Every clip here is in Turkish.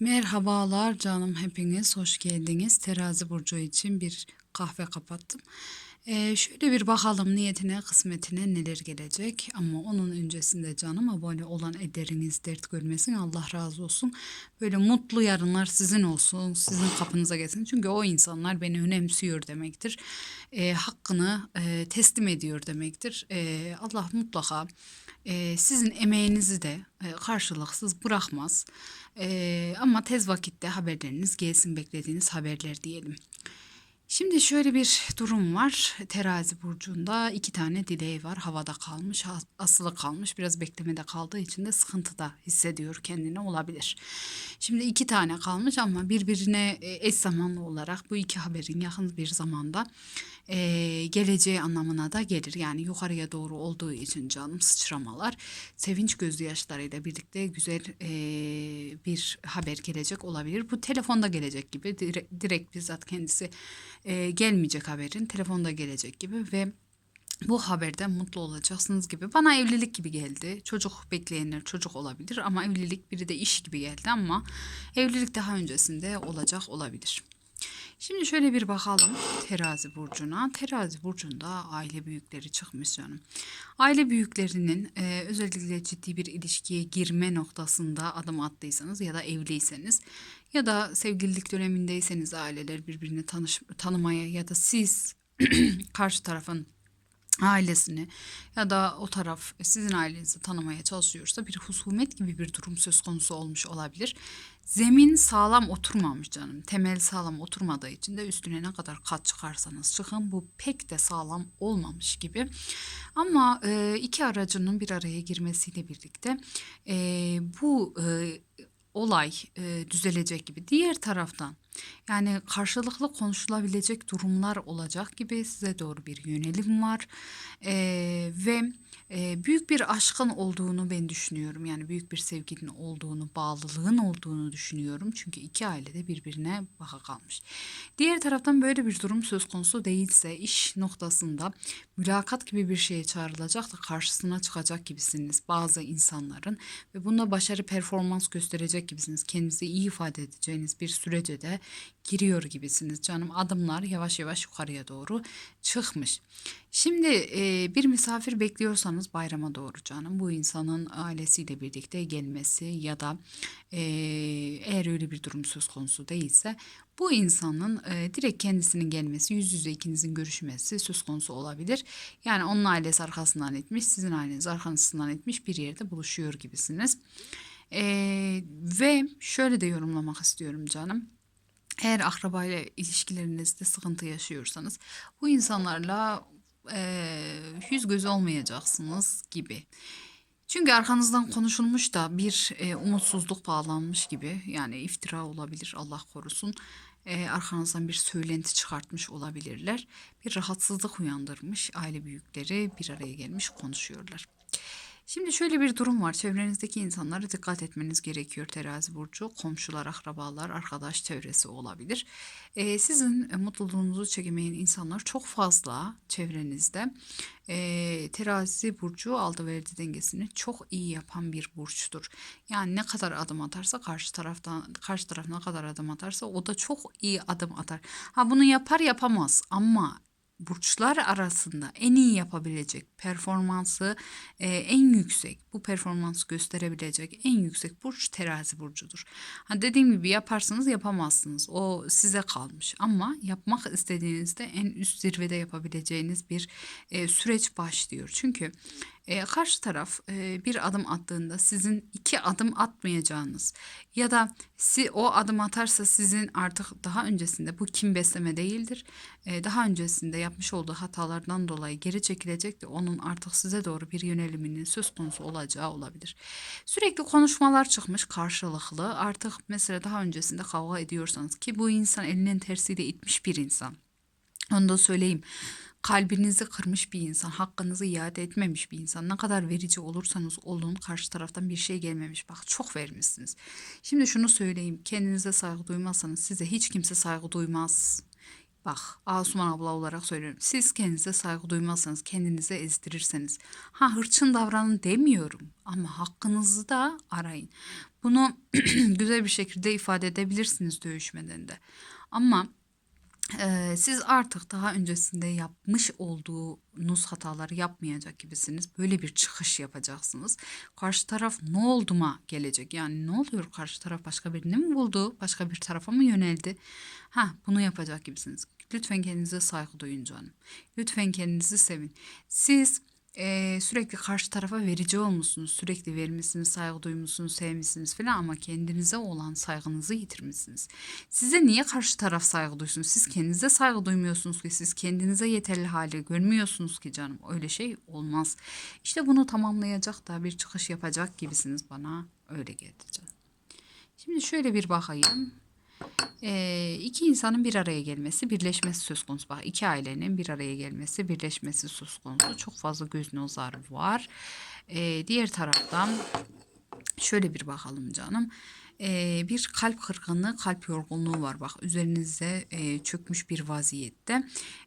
Merhabalar canım hepiniz hoş geldiniz. Terazi burcu için bir kahve kapattım. Ee, şöyle bir bakalım niyetine kısmetine neler gelecek. Ama onun öncesinde canım abone olan ederiniz dert görmesin. Allah razı olsun. Böyle mutlu yarınlar sizin olsun. Sizin kapınıza gelsin. Çünkü o insanlar beni önemsiyor demektir. Ee, hakkını e, teslim ediyor demektir. Ee, Allah mutlaka e, sizin emeğinizi de e, karşılıksız bırakmaz. E, ama tez vakitte haberleriniz gelsin beklediğiniz haberler diyelim. Şimdi şöyle bir durum var. Terazi burcunda iki tane dileği var. Havada kalmış, as- asılı kalmış. Biraz beklemede kaldığı için de sıkıntıda hissediyor kendini olabilir. Şimdi iki tane kalmış ama birbirine e, eş zamanlı olarak bu iki haberin yakın bir zamanda e, geleceği anlamına da gelir. Yani yukarıya doğru olduğu için canım sıçramalar sevinç gözyaşlarıyla birlikte güzel e, bir haber gelecek olabilir. Bu telefonda gelecek gibi direkt, direkt bizzat kendisi e, gelmeyecek haberin telefonda gelecek gibi ve bu haberden mutlu olacaksınız gibi. Bana evlilik gibi geldi. Çocuk bekleyenler çocuk olabilir ama evlilik biri de iş gibi geldi ama evlilik daha öncesinde olacak olabilir. Şimdi şöyle bir bakalım terazi burcuna. Terazi burcunda aile büyükleri çıkmış canım. Aile büyüklerinin e, özellikle ciddi bir ilişkiye girme noktasında adım attıysanız ya da evliyseniz ya da sevgililik dönemindeyseniz aileler birbirini tanış, tanımaya ya da siz karşı tarafın ailesini ya da o taraf sizin ailenizi tanımaya çalışıyorsa bir husumet gibi bir durum söz konusu olmuş olabilir. Zemin sağlam oturmamış canım. Temel sağlam oturmadığı için de üstüne ne kadar kat çıkarsanız çıkın bu pek de sağlam olmamış gibi. Ama e, iki aracının bir araya girmesiyle birlikte e, bu e, olay e, düzelecek gibi. Diğer taraftan yani karşılıklı konuşulabilecek durumlar olacak gibi size doğru bir yönelim var E, ve e, büyük bir aşkın olduğunu ben düşünüyorum. Yani büyük bir sevginin olduğunu, bağlılığın olduğunu düşünüyorum. Çünkü iki aile de birbirine baka kalmış. Diğer taraftan böyle bir durum söz konusu değilse iş noktasında mülakat gibi bir şeye çağrılacak da karşısına çıkacak gibisiniz bazı insanların ve bunda başarı performans gösterecek gibisiniz. Kendinizi iyi ifade edeceğiniz bir sürece de giriyor gibisiniz canım. Adımlar yavaş yavaş yukarıya doğru çıkmış. Şimdi e, bir misafir bekliyorsanız bayrama doğru canım bu insanın ailesiyle birlikte gelmesi ya da e, eğer öyle bir durum söz konusu değilse bu insanın e, direkt kendisinin gelmesi yüz yüze ikinizin görüşmesi söz konusu olabilir. Yani onun ailesi arkasından etmiş sizin aileniz arkasından etmiş bir yerde buluşuyor gibisiniz. E, ve şöyle de yorumlamak istiyorum canım. Eğer akrabayla ilişkilerinizde sıkıntı yaşıyorsanız bu insanlarla eee, yüz göz olmayacaksınız gibi. Çünkü arkanızdan konuşulmuş da bir e, umutsuzluk bağlanmış gibi yani iftira olabilir Allah korusun. E, arkanızdan bir söylenti çıkartmış olabilirler. Bir rahatsızlık uyandırmış aile büyükleri bir araya gelmiş konuşuyorlar. Şimdi şöyle bir durum var. Çevrenizdeki insanlara dikkat etmeniz gerekiyor terazi burcu. Komşular, akrabalar, arkadaş çevresi olabilir. Ee, sizin e, mutluluğunuzu çekemeyen insanlar çok fazla çevrenizde. Ee, terazi burcu aldı verdi dengesini çok iyi yapan bir burçtur. Yani ne kadar adım atarsa karşı taraftan karşı taraf ne kadar adım atarsa o da çok iyi adım atar. Ha bunu yapar yapamaz ama burçlar arasında en iyi yapabilecek performansı e, en yüksek bu performans gösterebilecek en yüksek burç terazi burcudur. Ha dediğim gibi yaparsınız yapamazsınız o size kalmış ama yapmak istediğinizde en üst zirvede yapabileceğiniz bir e, süreç başlıyor. Çünkü e, karşı taraf e, bir adım attığında sizin iki adım atmayacağınız ya da si, o adım atarsa sizin artık daha öncesinde bu kim besleme değildir. E, daha öncesinde yapmış olduğu hatalardan dolayı geri çekilecek de onun artık size doğru bir yöneliminin söz konusu olacağı olabilir. Sürekli konuşmalar çıkmış karşılıklı. Artık mesela daha öncesinde kavga ediyorsanız ki bu insan elinin tersiyle itmiş bir insan. Onu da söyleyeyim kalbinizi kırmış bir insan, hakkınızı iade etmemiş bir insan, ne kadar verici olursanız olun karşı taraftan bir şey gelmemiş. Bak çok vermişsiniz. Şimdi şunu söyleyeyim, kendinize saygı duymazsanız size hiç kimse saygı duymaz. Bak Asuman abla olarak söylüyorum. Siz kendinize saygı duymazsanız, kendinize ezdirirseniz. Ha hırçın davranın demiyorum ama hakkınızı da arayın. Bunu güzel bir şekilde ifade edebilirsiniz dövüşmeden de. Ama siz artık daha öncesinde yapmış olduğunuz hataları yapmayacak gibisiniz. Böyle bir çıkış yapacaksınız. Karşı taraf ne olduma gelecek. Yani ne oluyor karşı taraf başka birini mi buldu? Başka bir tarafa mı yöneldi? Ha bunu yapacak gibisiniz. Lütfen kendinize saygı duyun canım. Lütfen kendinizi sevin. Siz eee, sürekli karşı tarafa verici olmuşsunuz. Sürekli vermişsiniz, saygı duymuşsunuz, sevmişsiniz falan ama kendinize olan saygınızı yitirmişsiniz. Size niye karşı taraf saygı duysun? Siz kendinize saygı duymuyorsunuz ki, siz kendinize yeterli hale görmüyorsunuz ki canım. Öyle şey olmaz. İşte bunu tamamlayacak da bir çıkış yapacak gibisiniz bana. Öyle geldi canım. Şimdi şöyle bir bakayım. Ee, iki insanın bir araya gelmesi, birleşmesi söz konusu. Bak iki ailenin bir araya gelmesi, birleşmesi söz konusu. Çok fazla göz nazarı var. Ee, diğer taraftan şöyle bir bakalım canım. Ee, bir kalp kırgınlığı, kalp yorgunluğu var. Bak üzerinize e, çökmüş bir vaziyette.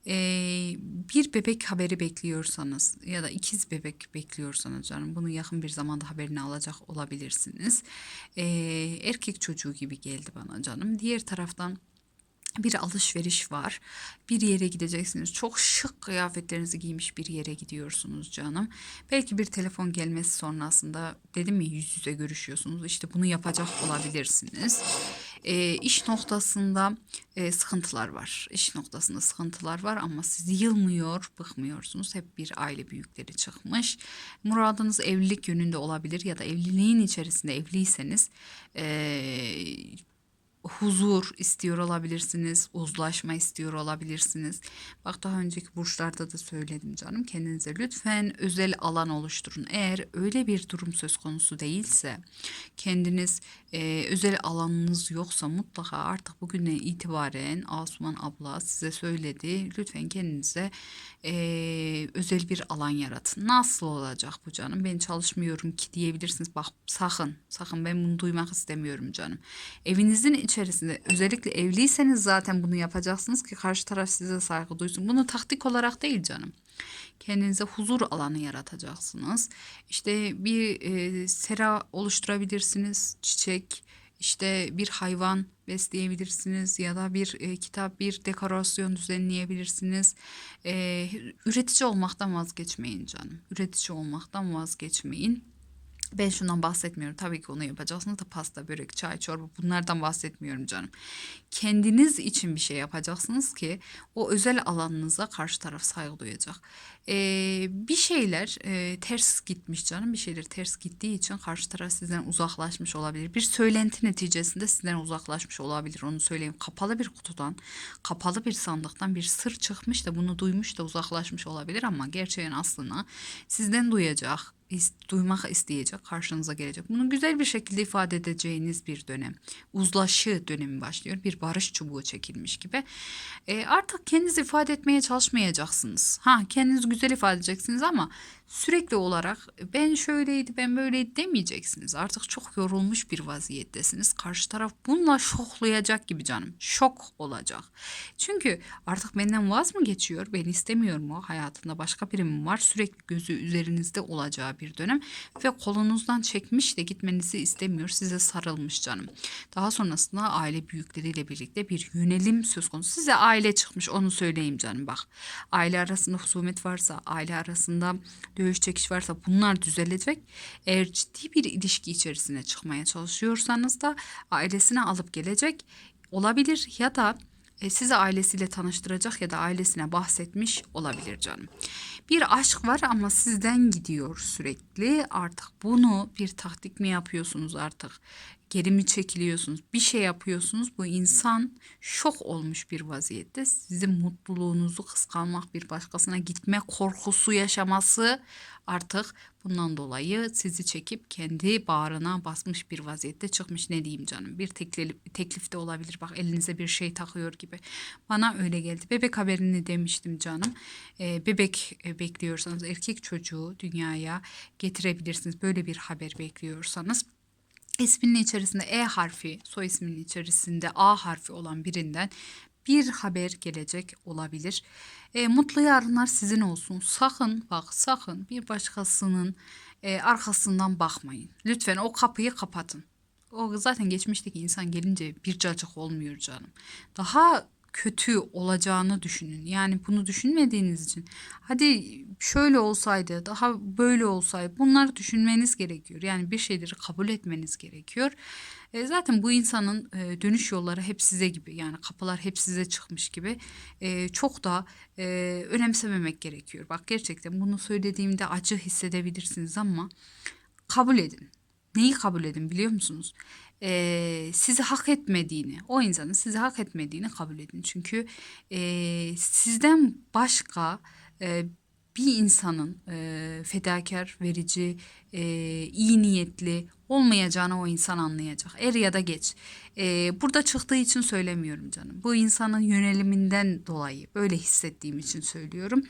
Ee, bir bebek haberi bekliyorsanız ya da ikiz bebek bekliyorsanız canım bunu yakın bir zamanda haberini alacak olabilirsiniz. Ee, erkek çocuğu gibi geldi bana canım. Diğer taraftan bir alışveriş var. Bir yere gideceksiniz. Çok şık kıyafetlerinizi giymiş bir yere gidiyorsunuz canım. Belki bir telefon gelmesi sonrasında dedim mi yüz yüze görüşüyorsunuz. İşte bunu yapacak olabilirsiniz. E, iş noktasında e, sıkıntılar var. İş noktasında sıkıntılar var ama siz yılmıyor, bıkmıyorsunuz. Hep bir aile büyükleri çıkmış. Muradınız evlilik yönünde olabilir ya da evliliğin içerisinde evliyseniz e, huzur istiyor olabilirsiniz, uzlaşma istiyor olabilirsiniz. Bak daha önceki burçlarda da söyledim canım. Kendinize lütfen özel alan oluşturun. Eğer öyle bir durum söz konusu değilse, kendiniz e, özel alanınız yoksa mutlaka artık bugüne itibaren Asuman abla size söyledi. Lütfen kendinize e, özel bir alan yaratın. Nasıl olacak bu canım? Ben çalışmıyorum ki diyebilirsiniz. Bak sakın, sakın ben bunu duymak istemiyorum canım. Evinizin içerisinde özellikle evliyseniz zaten bunu yapacaksınız ki karşı taraf size saygı duysun. Bunu taktik olarak değil canım. Kendinize huzur alanı yaratacaksınız. İşte bir e, sera oluşturabilirsiniz. Çiçek, işte bir hayvan besleyebilirsiniz ya da bir e, kitap, bir dekorasyon düzenleyebilirsiniz. E, üretici olmaktan vazgeçmeyin canım. Üretici olmaktan vazgeçmeyin. Ben şundan bahsetmiyorum. Tabii ki onu yapacaksınız da pasta, börek, çay, çorba bunlardan bahsetmiyorum canım. Kendiniz için bir şey yapacaksınız ki o özel alanınıza karşı taraf saygı duyacak. Ee, bir şeyler e, ters gitmiş canım. Bir şeyler ters gittiği için karşı taraf sizden uzaklaşmış olabilir. Bir söylenti neticesinde sizden uzaklaşmış olabilir. Onu söyleyeyim. Kapalı bir kutudan, kapalı bir sandıktan bir sır çıkmış da bunu duymuş da uzaklaşmış olabilir ama gerçeğin aslında sizden duyacak duymak isteyecek, karşınıza gelecek. Bunu güzel bir şekilde ifade edeceğiniz bir dönem. Uzlaşı dönemi başlıyor. Bir barış çubuğu çekilmiş gibi. E, artık kendinizi ifade etmeye çalışmayacaksınız. Ha kendinizi güzel ifade edeceksiniz ama sürekli olarak ben şöyleydi, ben böyleydi demeyeceksiniz. Artık çok yorulmuş bir vaziyettesiniz. Karşı taraf bununla şoklayacak gibi canım. Şok olacak. Çünkü artık benden vaz mı geçiyor? Ben istemiyorum o. Hayatında başka biri mi var? Sürekli gözü üzerinizde olacağı bir dönem ve kolunuzdan çekmiş de gitmenizi istemiyor. Size sarılmış canım. Daha sonrasında aile büyükleriyle birlikte bir yönelim söz konusu. Size aile çıkmış onu söyleyeyim canım bak. Aile arasında husumet varsa, aile arasında dövüş çekiş varsa bunlar düzelecek. Eğer ciddi bir ilişki içerisine çıkmaya çalışıyorsanız da ailesine alıp gelecek olabilir ya da e, sizi ailesiyle tanıştıracak ya da ailesine bahsetmiş olabilir canım. Bir aşk var ama sizden gidiyor sürekli. Artık bunu bir taktik mi yapıyorsunuz artık? Geri mi çekiliyorsunuz? Bir şey yapıyorsunuz. Bu insan şok olmuş bir vaziyette. Sizin mutluluğunuzu kıskanmak, bir başkasına gitme korkusu yaşaması artık bundan dolayı sizi çekip kendi bağrına basmış bir vaziyette çıkmış ne diyeyim canım. Bir teklif, teklif de olabilir. Bak elinize bir şey takıyor gibi. Bana öyle geldi. Bebek haberini demiştim canım. Ee, bebek e, bekliyorsanız erkek çocuğu dünyaya getirebilirsiniz. Böyle bir haber bekliyorsanız isminin içerisinde E harfi, soy isminin içerisinde A harfi olan birinden bir haber gelecek olabilir. E, mutlu yarınlar sizin olsun. Sakın bak sakın bir başkasının e, arkasından bakmayın. Lütfen o kapıyı kapatın. O zaten geçmişteki insan gelince bir cacık olmuyor canım. Daha kötü olacağını düşünün. Yani bunu düşünmediğiniz için hadi şöyle olsaydı, daha böyle olsaydı bunları düşünmeniz gerekiyor. Yani bir şeyleri kabul etmeniz gerekiyor. E, zaten bu insanın e, dönüş yolları hep size gibi yani kapılar hep size çıkmış gibi e, çok da e, önemsememek gerekiyor. Bak gerçekten bunu söylediğimde acı hissedebilirsiniz ama kabul edin. Neyi kabul edin biliyor musunuz? Ee, sizi hak etmediğini, o insanın sizi hak etmediğini kabul edin. Çünkü e, sizden başka e, bir insanın e, fedakar, verici, e, iyi niyetli olmayacağını o insan anlayacak. Er ya da geç. E, burada çıktığı için söylemiyorum canım. Bu insanın yöneliminden dolayı böyle hissettiğim için söylüyorum.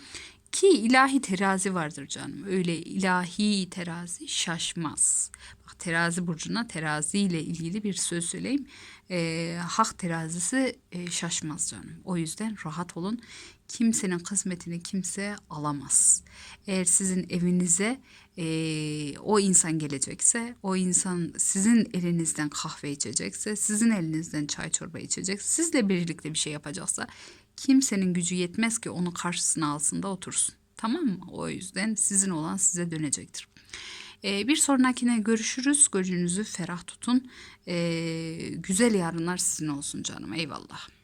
Ki ilahi terazi vardır canım. Öyle ilahi terazi şaşmaz. Bak terazi burcuna terazi ile ilgili bir söz söyleyeyim. Ee, hak terazisi e, şaşmaz canım. O yüzden rahat olun. Kimsenin kısmetini kimse alamaz. Eğer sizin evinize e, o insan gelecekse, o insan sizin elinizden kahve içecekse, sizin elinizden çay çorba içecek, sizle birlikte bir şey yapacaksa kimsenin gücü yetmez ki onu karşısına alsın da otursun. Tamam mı? O yüzden sizin olan size dönecektir. Ee, bir sonrakine görüşürüz. Gözünüzü ferah tutun. Ee, güzel yarınlar sizin olsun canım. Eyvallah.